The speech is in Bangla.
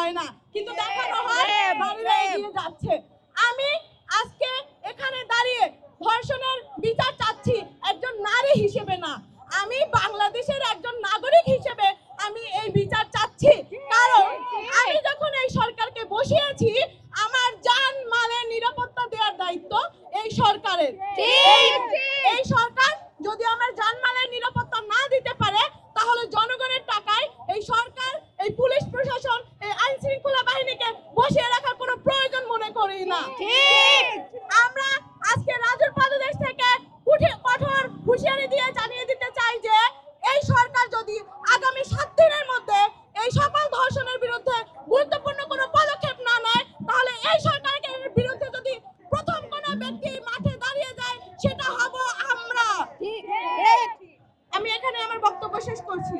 হয় না। কিন্তু দেখানো হয় যাচ্ছে। আমি আজকে এখানে দাঁড়িয়ে ধর্ষণের বিচার চাচ্ছি একজন নারী হিসেবে না। আমি বাংলাদেশের একজন নাগরিক হিসেবে আমি এই বিচার চাচ্ছি। কারণ আমি যখন এই সরকারকে বসিয়েছি আমার যান মালের নিরাপত্তা দেওয়ার দায়িত্ব এই সরকারের। এই সরকার যদি আমার যান মানে নিরাপত্তা না দিতে হুঁশিয়ারি দিয়ে জানিয়ে দিতে চাই যে এই সরকার যদি আগামী সাত দিনের মধ্যে এই সকল ধর্ষণের বিরুদ্ধে গুরুত্বপূর্ণ কোনো পদক্ষেপ না নেয় তাহলে এই সরকারের বিরুদ্ধে যদি প্রথম কোনো ব্যক্তি মাঠে দাঁড়িয়ে যায় সেটা হব আমরা। আমি এখানে আমার বক্তব্য শেষ করছি।